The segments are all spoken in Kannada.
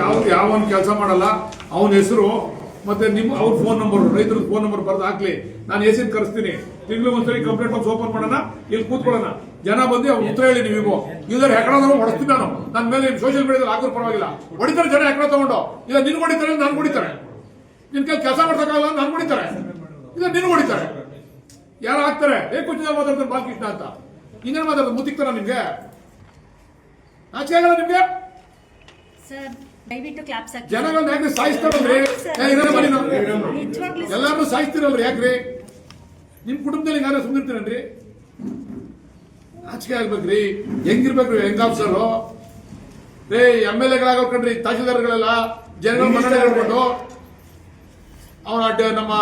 ಯಾವ ಯಾವ ಕೆಲಸ ಮಾಡಲ್ಲ, ಅವನ ಹೆಸರು ಮತ್ತೆ ನಿಮ್ಮ ಅವ್ರ ಫೋನ್ ನಂಬರ್ ರೈತರ ಫೋನ್ ನಂಬರ್ ಬರ್ದು ಹಾಕ್ಲಿ. ನಾನು ಎಸಿನ್ ಕರೆಸ್ತೀನಿ. ತಿಂಗಳು ಒಂದ್ಸರಿ ಕಂಪ್ಲೇಂಟ್ ಬಾಕ್ಸ್ ಓಪನ್ ಮಾಡೋಣ, ಇಲ್ಲಿ ಕೂತ್ಕೊಳ್ಳೋಣ. ಜನ ಬಂದು ಅವ್ರು ಉತ್ತರ ಹೇಳಿ ನೀವು. ಇಲ್ಲದ್ರೆ ಹೆಕಡಾದ್ರು ಹೊಡಿಸ್ತೀನಿ ನಾನು. ನನ್ನ ಮೇಲೆ ಸೋಷಿಯಲ್ ಮೀಡಿಯಾದಲ್ಲಿ ಹಾಕೋರು ಪರವಾಗಿಲ್ಲ. ಹೊಡಿತಾರೆ ಜನ ಹೆಕಡ ತಗೊಂಡು. ಇಲ್ಲ, ನಿನ್ ಹೊಡಿತಾರೆ ನಾನು ಹೊಡಿತಾರೆ. ನಿನ್ ಕೈ ಕೆಲಸ ಮಾಡ್ಸಕ್ಕಾಗಲ್ಲ ನಾನು ಹೊಡಿತಾರೆ. ಇಲ್ಲ, ನಿನ್ ಹೊಡಿತಾರೆ. ಯಾರು ಹಾಕ್ತಾರೆ? ಏ ಕುಚಿದ ಮಾತಾಡ್ತಾರೆ, ಬಾಲಕೃಷ್ಣ ಅಂತ. ಇನ್ನೇನ್ ಮಾತಾಡೋದು ಮುತ್ತಿಕ್ತಾರ ನಿಮ್ಗೆ. ಆಚೆ ಆಗಲ್ಲ ನಿಮ್ಗೆ? ದಯವಿಟ್ಟು ಕ್ಲಾಪ್ಸ್ ಹಾಕಿ. ಜನಗಳನ್ನ ಯಾಕೆ ಸಾಯಿಸ್ತಾರಲ್ರಿ. ನಿಜವಾಗ್ಲೂ. ಎಲ್ಲಾರು ಸಾಯಿಸ್ತಿರಲ್ರಿ ಯಾಕ್ರಿ? ನಿಮ್ ಕುಟುಂಬದಲ್ಲಿ ಯಾರು ಸುಮ್ಮನಿರ್ತೀರನ್ರಿ ಆಚಿಕೆ ಆಗ್ಬೇಕ್ರಿ. ಹೆಂಗಿರ್ಬೇಕ್ರಿ ಹೆಂಗ್ ಆಫೀಸರು ರೇ ಎಂ ಎಲ್ ಎಗಳಾಗೋಕಂಡ್ರಿ ತಹಸೀಲ್ದಾರ್ಗಳೆಲ್ಲ ಜನಗಳ ಮನ್ನಣೆ ಹೇಳ್ಕೊಂಡು ಅವನ ನಮ್ಮ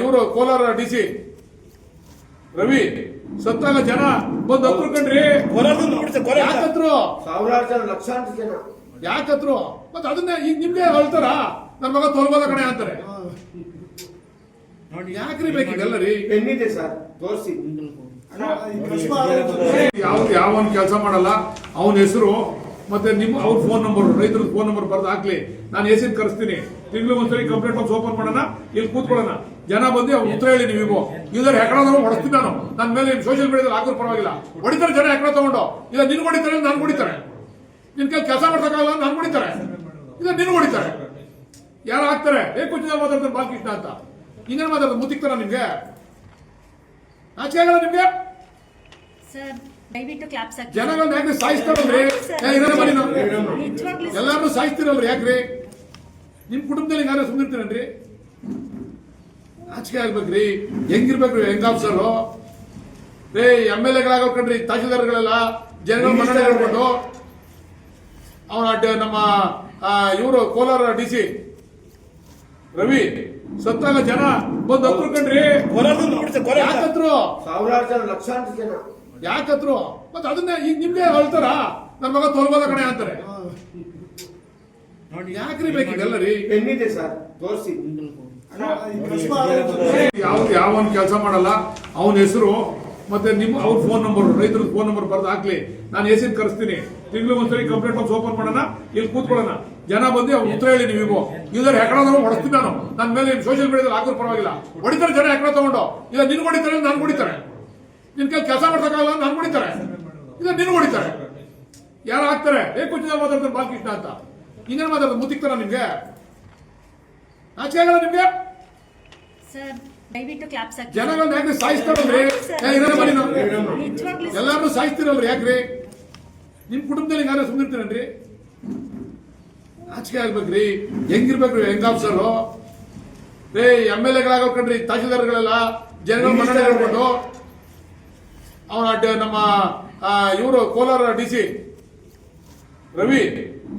ಇವರು ಕೋಲಾರ ಡಿ ಸಿ. ರವಿ ಸತ್ತಾಗ ಜನ ಬಂದು ಯಾಕಂದ್ರು ಸಾವಿರಾರು ಜನ ಲಕ್ಷಾಂತರ ಜನ. ಯಾಕತ್ರು? ಮತ್ತೆ ಅದನ್ನ ಈಗ ನಿಮ್ಗೆ ಹೇಳ್ತಾರ? ನನ್ನ ಮಗ ತೋಲ್ಬೋದ ಕಣೆ ಅಂತಾರೆ. ನೋಡಿ ಯಾಕ್ರಿ ಬೇಕಿದೆಲ್ಲ ರೀ ಸರ್ ತೋರಿಸಿ. ಯಾವ ಯಾವ ಒಂದು ಕೆಲಸ ಮಾಡಲ್ಲ? ಅವನ ಹೆಸರು ಮತ್ತೆ ನಿಮ್ಮ ಅವ್ರ ಫೋನ್ ನಂಬರ್ ರೈತರ ಫೋನ್ ನಂಬರ್ ಬರ್ದು ಹಾಕ್ಲಿ. ನಾನು ಎಸಿನ್ ಕರೆಸ್ತೀನಿ. ತಿಂಗಳು ಒಂದ್ಸರಿ ಕಂಪ್ಲೇಂಟ್ ಬಾಕ್ಸ್ ಓಪನ್ ಮಾಡೋಣ ಇಲ್ಲಿ ಕೂತ್ಕೊಳ್ಳೋಣ. ಜನ ಬಂದು ಅವ್ರು ಉತ್ತರ ಹೇಳಿ ನೀವು. ಇಲ್ಲದ್ರೆ ಹೆಕಡಾದ್ರು ಹೊಡಿಸ್ತೀನಿ ನಾನು. ನನ್ನ ಮೇಲೆ ಸೋಷಿಯಲ್ ಮೀಡಿಯಾದಲ್ಲಿ ಹಾಕೋದು ಪರವಾಗಿಲ್ಲ. ಹೊಡಿತಾರೆ ಜನ ಹೆಕಡ ತಗೊಂಡು. ಇಲ್ಲ ನಿನ್ ಹೊಡಿತಾರೆ ನಾನು ಹೊಡಿತಾರೆ. ನಿನ್ ಕೈ ಕೆಲಸ ಮಾಡ್ಸಕ್ಕಾಗಲ್ಲ ನಾನು ಹೊಡಿತಾರೆ ಇಲ್ಲ ನಿನ್ ಹೊಡಿತಾರೆ ಯಾರು ಹಾಕ್ತಾರೆ? ಏ ಕುಚಿದ ಮಾತಾಡ್ತಾರೆ ಬಾಲಕೃಷ್ಣ ಅಂತ. ಇನ್ನೇನ್ ಮಾತಾಡೋದು ಮುತ್ತಿಕ್ತಾರ ನಿಮ್ಗೆ. ಆಚೆ ಆಗಲ್ಲ ನಿಮ್ಗೆ? ಸರ್ ದಯವಿಟ್ಟು ಕ್ಲಾಪ್ಸ್ ಹಾಕಿ. ಜನಗಳನ್ನ ಯಾಕೆ ಸಾಯಿಸ್ತಾರಲ್ರಿ. ಎಲ್ಲಾರು ಸಾಯಿಸ್ತಿರಲ್ರಿ ಯಾಕ್ರಿ? ನಿಮ್ ಕುಟುಂಬದಲ್ಲಿ ಯಾರು ಸುಮ್ಮನಿರ್ತೀರನ್ರಿ ಆಚೆಗೆ ಆಗ್ಬೇಕ್ರಿ. ಹೆಂಗಿರ್ಬೇಕ್ರಿ ಹೆಂಗ್ ಆಫ್ಸರು ರೇ ಎಂ ಎಲ್ ಎಗಳಾಗೋಕಂಡ್ರಿ ತಹಶೀಲ್ದಾರ್ಗಳೆಲ್ಲ ಜನಗಳ ಮನ್ನಣೆ ಹೇಳ್ಕೊಂಡು ಅವನ ನಮ್ಮ ಇವರು ಕೋಲಾರ ಡಿ ಸಿ. ರವಿ ಸತ್ತಾಗ ಜನ ಬಂದು ಹತ್ರುಕಂಡ್ರಿ ಯಾಕತ್ರು? ಸಾವಿರಾರು ಜನ ಲಕ್ಷಾಂತರ ಜನ. ಯಾಕತ್ರು? ಮತ್ತೆ ಅದನ್ನ ಈಗ ನಿಮ್ಗೆ ಹೇಳ್ತಾರ? ನನ್ನ ಮಗ ತೋಲ್ಬೋದ ಕಣೆ ಅಂತಾರೆ. ನೋಡಿ ಯಾಕ್ರಿ ಬೇಕಿದೆಲ್ಲ ರೀ ಸರ್ ತೋರಿಸಿ. ಯಾವ ಯಾವ ಒಂದು ಕೆಲಸ ಮಾಡಲ್ಲ. ಅವನ ಹೆಸರು ಮತ್ತೆ ನಿಮ್ಮ ಅವ್ರ ಫೋನ್ ನಂಬರ್ ರೈತರ ಫೋನ್ ನಂಬರ್ ಬರ್ದು ಹಾಕ್ಲಿ. ನಾನು ಎಸಿನ್ ಕರೆಸ್ತೀನಿ. ತಿಂಗಳು ಒಂದ್ಸರಿ ಕಂಪ್ಲೇಂಟ್ ಬಾಕ್ಸ್ ಓಪನ್ ಮಾಡೋಣ, ಇಲ್ಲಿ ಕೂತ್ಕೊಳ್ಳೋಣ. ಜನ ಬಂದು ಅವ್ರು ಉತ್ತರ ಹೇಳಿ ನೀವು. ಇಲ್ಲದ್ರೆ ಹೆಕಡ ಹೊಡಿಸ್ತೀನಿ ನಾನು. ನನ್ನ ಮೇಲೆ ಸೋಷಿಯಲ್ ಮೀಡಿಯಾದಲ್ಲಿ ಹಾಕೋರು ಪರವಾಗಿಲ್ಲ. ಹೊಡಿತಾರೆ ಜನ ಹೆಕಡ ತಗೊಂಡು. ಇಲ್ಲ, ನಿನ್ ಹೊಡಿತಾರೆ ನಾನು ಹೊಡಿತಾರೆ. ನಿನ್ ಕೈ ಕೆಲಸ ಮಾಡ್ಸಕ್ಕಾಗಲ್ಲ ನಾನು ಹೊಡಿತಾರೆ. ಇಲ್ಲ, ನಿನ್ ಹೊಡಿತಾರೆ. ಯಾರು ಹಾಕ್ತಾರೆ? ಏ ಕುಚಿದ ಮಾತಾಡ್ತಾರೆ, ಬಾಲಕೃಷ್ಣ ಅಂತ. ಇನ್ನೇನ್ ಮಾತಾಡೋದು? ಮುತ್ತಿಕ್ತಾರ ನಿಮ್ಗೆ? ಆಚೆ ಆಗಲ್ಲ ನಿಮ್ಗೆ? ದಯವಿಟ್ಟು ಕ್ಲಾಪ್ಸ್ ಹಾಕಿ. ಜನಗಳನ್ನ ಯಾಕೆ ಸಾಯಿಸ್ತಾರಲ್ರಿ. ನಿಜವಾಗ್ಲೂ. ಎಲ್ಲಾರು ಸಾಯಿಸ್ತಿರಲ್ರಿ ಯಾಕ್ರಿ? ನಿಮ್ ಕುಟುಂಬದಲ್ಲಿ ಯಾರು ಸುಮ್ಮನಿರ್ತೀರನ್ರಿ ಆಚಿಕೆ ಆಗ್ಬೇಕ್ರಿ. ಹೆಂಗಿರ್ಬೇಕ್ರಿ ಹೆಂಗ್ ಆಫೀಸರು ರೇ ಎಂ ಎಲ್ ಎಗಳಾಗೋಕಂಡ್ರಿ ತಹಸೀಲ್ದಾರ್ಗಳೆಲ್ಲ ಜನಗಳ ಮನ್ನಣೆ ಹೇಳ್ಕೊಂಡು ಅವನ ನಮ್ಮ ಇವರು ಕೋಲಾರ ಡಿ ಸಿ. ರವಿ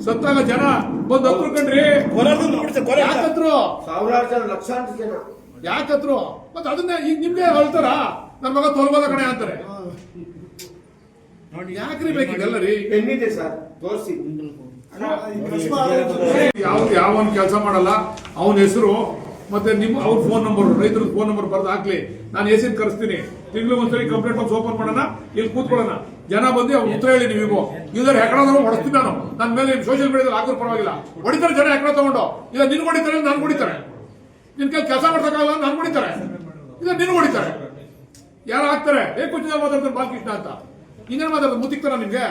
ಸತ್ತಾಗ ಜನ ಬಂದು ಹತ್ರುಕಂಡ್ರಿ ಯಾಕಂದ್ರು ಸಾವಿರಾರು ಜನ ಲಕ್ಷಾಂತರ ಜನ. ಯಾಕತ್ರು? ಮತ್ತೆ ಅದನ್ನ ಈಗ ನಿಮ್ಗೆ ಹೇಳ್ತಾರ? ನನ್ನ ಮಗ ತೋಲ್ಬೋದ ಕಣೆ ಅಂತಾರೆ. ನೋಡಿ ಯಾಕ್ರಿ ಬೇಕಿದೆಲ್ಲ ರೀ ಸರ್ ತೋರಿಸಿ. ಯಾವ ಯಾವ ಒಂದು ಕೆಲಸ ಮಾಡಲ್ಲ ಅವನ ಹೆಸರು ಮತ್ತೆ ನಿಮ್ಮ ಅವ್ರ ಫೋನ್ ನಂಬರ್ ರೈತರ ಫೋನ್ ನಂಬರ್ ಬರ್ದು ಹಾಕ್ಲಿ. ನಾನು ಎಸಿನ್ ಕರೆಸ್ತೀನಿ. ತಿಂಗಳು ಒಂದ್ಸರಿ ಕಂಪ್ಲೇಂಟ್ ಬಾಕ್ಸ್ ಓಪನ್ ಮಾಡೋಣ ಇಲ್ಲಿ ಕೂತ್ಕೊಳ್ಳೋಣ. ಜನ ಬಂದು ಅವ್ರು ಉತ್ತರ ಹೇಳಿ ನೀವು. ಇಲ್ಲದ್ರೆ ಹೆಕಡಾದ್ರು ಹೊಡಿಸ್ತೀನಿ ನಾನು. ನನ್ನ ಮೇಲೆ ಸೋಷಿಯಲ್ ಮೀಡಿಯಾದಲ್ಲಿ ಹಾಕೋದು ಪರವಾಗಿಲ್ಲ. ಹೊಡಿತಾರೆ ಜನ ಹೆಕಡ ತಗೊಂಡು. ಇಲ್ಲ ನಿನ್ ಹೊಡಿತಾರೆ ನಾನು ಹೊಡಿತಾರೆ. ನಿನ್ ಕೈ ಕೆಲಸ ಮಾಡ್ಸಕ್ಕಾಗಲ್ಲ ನಾನು ಹೊಡಿತಾರೆ ಇದನ್ನ ನಿನ್ ಹೊಡಿತಾರೆ ಯಾರು ಹಾಕ್ತಾರೆ? ಏ ಕುಚಿತ ಮಾತಾಡ್ತಾರೆ ಬಾಲಕೃಷ್ಣ ಅಂತ. ಇನ್ನೇನ್ ಮಾತಾಡೋದು ಮುತ್ತಿಕ್ತಾರ ನಿಮ್ಗೆ?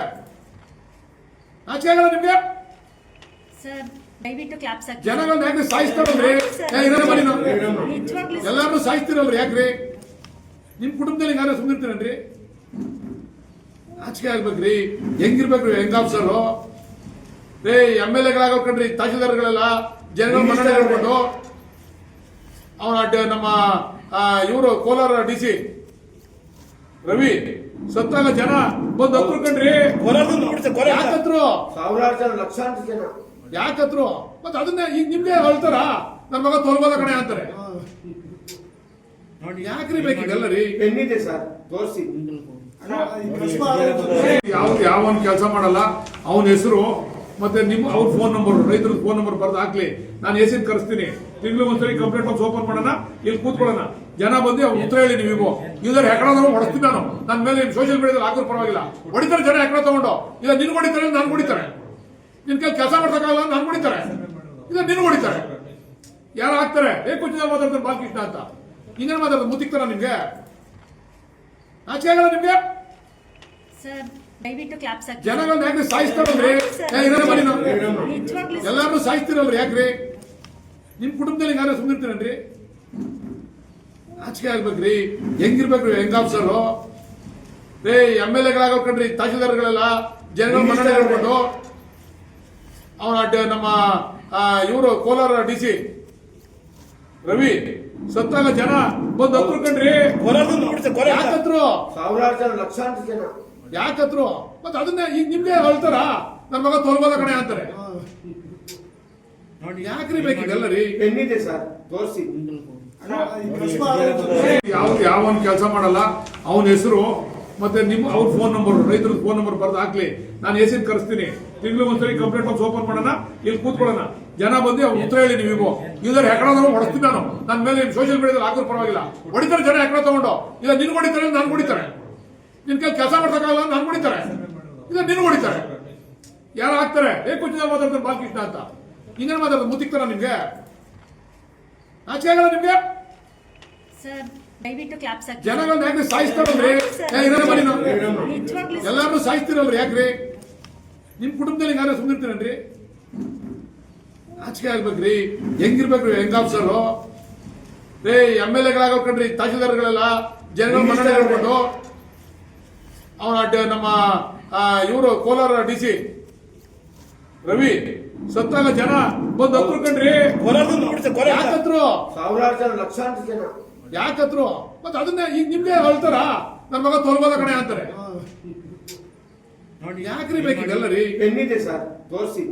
ಆಚೆ ಆಗಲ್ಲ ನಿಮ್ಗೆ? ದಯವಿಟ್ಟು ಕ್ಲಾಪ್ಸ್ ಹಾಕಿ. ಜನಗಳನ್ನ ಯಾಕೆ ಸಾಯಿಸ್ತಾರಲ್ರಿ. ಎಲ್ಲಾರು ಸಾಯಿಸ್ತಿರಲ್ರಿ ಯಾಕ್ರಿ? ನಿಮ್ ಕುಟುಂಬದಲ್ಲಿ ಯಾರು ಸುಮ್ಮನಿರ್ತೀರನ್ರಿ ಆಚಿಕೆ ಆಗ್ಬೇಕ್ರಿ. ಹೆಂಗಿರ್ಬೇಕ್ರಿ ಹೆಂಗ್ ಆಫೀಸರು ರೇ ಎಂ ಎಲ್ ಎಗಳಾಗೋಕಂಡ್ರಿ ತಹಶೀಲ್ದಾರ್ಗಳೆಲ್ಲ ಜನಗಳ ಮನ್ನಣೆ ಹೇಳ್ಕೊಂಡು. ಅವನ ನಮ್ಮ ಇವರು ಕೋಲಾರ ಡಿ ಸಿ. ರವಿ ಸತ್ತಾಗ ಜನ ಬಂದು ಹತ್ರುಕಂಡ್ರಿ ಯಾಕತ್ರು? ಸಾವಿರಾರು ಜನ ಲಕ್ಷಾಂತರ ಜನ ಯಾಕತ್ರು? ಮತ್ತೆ ಅದನ್ನ ಈಗ ನಿಮ್ಗೆ ಹೇಳ್ತಾರ? ನನ್ನ ಮಗ ತೋಲ್ಬೋದ ಕಣೆ ಅಂತಾರೆ. ನೋಡಿ ಯಾಕ್ರಿ ಬೇಕಿದೆಲ್ಲ ರೀ ಸರ್ ತೋರಿಸಿ. ಯಾವ ಯಾವ ಒಂದು ಕೆಲಸ ಮಾಡಲ್ಲ. ಅವನ ಹೆಸರು ಮತ್ತೆ ನಿಮ್ಮ ಅವ್ರ ಫೋನ್ ನಂಬರ್ ರೈತರ ಫೋನ್ ನಂಬರ್ ಬರ್ದು ಹಾಕ್ಲಿ. ನಾನು ಎಸಿನ್ ಕರೆಸ್ತೀನಿ. ತಿಂಗಳು ಒಂದ್ಸರಿ ಕಂಪ್ಲೇಂಟ್ ಬಾಕ್ಸ್ ಓಪನ್ ಮಾಡೋಣ ಇಲ್ಲಿ ಕೂತ್ಕೊಳ್ಳೋಣ. ಜನ ಬಂದು ಅವ್ರು ಉತ್ತರ ಹೇಳಿ ನೀವು. ಇಲ್ಲದ್ರೆ ಹೆಕಡ ಹೊಡಿಸ್ತೀನಿ ನಾನು. ನನ್ನ ಮೇಲೆ ಸೋಷಿಯಲ್ ಮೀಡಿಯಾದಲ್ಲಿ ಹಾಕೋದು ಪರವಾಗಿಲ್ಲ. ಹೊಡಿತಾರೆ ಜನ ಹೆಕಡ ತಗೊಂಡು. ಇಲ್ಲ ನಿನ್ ಹೊಡಿತಾರೆ ನಾನು ಹೊಡಿತಾರೆ. ನಿನ್ ಕೈ ಕೆಲಸ ಮಾಡ್ಸಕ್ಕಾಗಲ್ಲ ನಾನು ಹೊಡಿತಾರೆ. ನಿನ್ ಹೊಡಿತಾರೆ. ಯಾರು ಹಾಕ್ತಾರೆ? ಏ ಕುಚಿತ ಮಾತಾಡ್ತಾರೆ ಬಾಲಕೃಷ್ಣ ಅಂತ. ಇನ್ನೇನ್ ಮಾತಾಡ್ತಾರೆ? ಮುತ್ತಿಕ್ತಾರ ನಿಮ್ಗೆ? ಆಚೆ ಆಗಲ್ಲ ನಿಮ್ಗೆ? ದಯವಿಟ್ಟು ಕ್ಲಾಪ್ಸ್ ಜನಗಳನ್ನ ಯಾಕೆ ಸಾಯಿಸ್ತಾರಲ್ರಿ? ಎಲ್ಲಾರು ಸಾಯಿಸ್ತಿರಲ್ರಿ ಯಾಕ್ರಿ? ನಿಮ್ ಕುಟುಂಬದಲ್ಲಿ ಯಾರೋ ಸುಮ್ಮನಿರ್ತೀರನ್ರಿ ಆಚಿಕೆ ಆಗ್ಬೇಕ್ರಿ. ಹೆಂಗಿರ್ಬೇಕ್ರಿ ಹೆಂಗ್ ಆಫೀಸರು? ರೇ ಎಂ ಎಲ್ ಎಗಳಾಗೋಕಂಡ್ರಿ ತಹಶೀಲ್ದಾರ್ಗಳೆಲ್ಲ ಜನಗಳ ಮನ್ನಣೆ ಹೇಳ್ಕೊಂಡು ಅವನ ನಮ್ಮ ಇವರು ಕೋಲಾರ ಡಿ ಸಿ. ರವಿ ಸತ್ತಾಗ ಜನ ಬಂದು ಹತ್ರುಕಂಡ್ರಿ ಯಾಕತ್ರು? ಸಾವಿರಾರು ಜನ ಲಕ್ಷಾಂತರ ಜನ. ಯಾಕತ್ರು? ಮತ್ತೆ ಅದನ್ನ ಈಗ ನಿಮ್ಗೆ ಹೇಳ್ತಾರ? ನನ್ನ ಮಗ ತೋಲ್ಬೋದ ಕಣೆ ಅಂತಾರೆ. ನೋಡಿ. ಯಾಕ್ರಿ ಬೇಕಿದೆಲ್ಲ ರೀ ಸರ್? ತೋರಿಸಿ. ಯಾವ್ದು ಯಾವ ಕೆಲಸ ಮಾಡಲ್ಲ. ಅವನ ಹೆಸರು ಮತ್ತೆ ನಿಮ್ ಅವ್ರ ಫೋನ್ ನಂಬರ್ ರೈತರ ಫೋನ್ ನಂಬರ್ ಬರ್ದು ಹಾಕ್ಲಿ. ನಾನು ಎಸಿನ್ ಕರೆಸ್ತೀನಿ. ತಿಂಗಳು ಒಂದ್ಸರಿ ಕಂಪ್ಲೇಂಟ್ ಬಾಕ್ಸ್ ಓಪನ್ ಮಾಡೋಣ ಇಲ್ಲಿ ಕೂತ್ಕೊಳ್ಳೋಣ. ಜನ ಬಂದು ಅವ್ರು ಉತ್ತರ ಹೇಳಿ ನೀವು. ಇಲ್ಲದ್ರೆ ಹೆಕಡಾದ್ರು ಹೊಡಿಸ್ತೀನಿ ನಾನು. ನನ್ನ ಮೇಲೆ ಸೋಷಿಯಲ್ ಮೀಡಿಯಾದಲ್ಲಿ ಹಾಕೋದು ಪರವಾಗಿಲ್ಲ. ಹೊಡಿತಾರೆ ಜನ ಹೆಕಡ ತಗೊಂಡು. ಇಲ್ಲ ನಿನ್ ಹೊಡಿತಾರೆ ನಾನು ಹೊಡಿತಾರೆ. ನಿನ್ ಕೈ ಕೆಲಸ ಮಾಡ್ಸಕ್ಕಾಗಲ್ಲ ನಾನು ಹೊಡಿತಾರೆ. ಇಲ್ಲ ನಿನ್ ಹೊಡಿತಾರೆ. ಯಾರು ಹಾಕ್ತಾರೆ? ಏ ಕುಚಿತ ಮಾತಾಡ್ತಾರೆ ಬಾಲಕೃಷ್ಣ ಅಂತ. ಇನ್ನೇನು ಮಾತಾಡ್ತಾರೆ ಮುತ್ತಿಕ್ತಾರ ನಿಮ್ಗೆ? ಆಚೆ ಆಗಲ್ಲ ನಿಮ್ಗೆ? ಸರ್ ದಯವಿಟ್ಟು ಕ್ಲಾಪ್ಸ್ ಹಾಕಿ. ಜನಗಳನ್ನ ಯಾಕೆ ಸಾಯಿಸ್ತಾರಲ್ರಿ ನಿಜವಾಗ್ಲೂ. ಎಲ್ಲಾರು ಸಾಯಿಸ್ತಿರಲ್ರಿ ಯಾಕ್ರಿ? ನಿಮ್ ಕುಟುಂಬದಲ್ಲಿ ಯಾರು ಸುಮ್ಮನಿರ್ತೀರನ್ರಿ ಆಚಿಕೆ ಆಗ್ಬೇಕ್ರಿ. ಹೆಂಗಿರ್ಬೇಕ್ರಿ ಹೆಂಗ್ ಆಫೀಸರು ರೇ ಎಂ ಎಲ್ ಎಗಳಾಗ್ಬೇಕನ್ರಿ ತಹಶೀಲ್ದಾರ್ಗಳೆಲ್ಲ ಜನಗಳ ಮನ್ನಣೆ ಹೇಳ್ಕೊಂಡು ಅವನ ನಮ್ಮ ಇವರು ಕೋಲಾರ ಡಿ ಸಿ. ರವಿ ಸತ್ತಾಗ ಜನ ಬಂದು ಕಣ್ರಿ ಯಾಕತ್ರು? ಸಾವಿರಾರು ಜನ ಲಕ್ಷಾಂತರ ಜನ ಯಾಕತ್ರು? ಮತ್ತೆ ಅದನ್ನ ಈಗ ನಿಮ್ಗೆ ಹೇಳ್ತಾರ? ನನ್ನ ಮಗ ತೋಲ್ಬೋದ ಕಣೆ ಅಂತಾರೆ. ನೋಡಿ ಯಾಕ್ರಿ ಬೇಕಿದೆಲ್ಲ ರೀ ಸರ್ ತೋರಿಸಿ.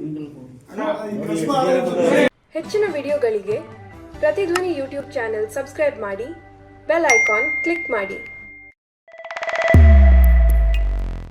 ಹೆಚ್ಚಿನ ವಿಡಿಯೋಗಳಿಗೆ ಪ್ರತಿಧ್ವನಿ ಯೂಟ್ಯೂಬ್ ಚಾನೆಲ್ ಸಬ್ಸ್ಕ್ರೈಬ್ ಮಾಡಿ ಬೆಲ್ ಐಕಾನ್ ಕ್ಲಿಕ್ ಮಾಡಿ.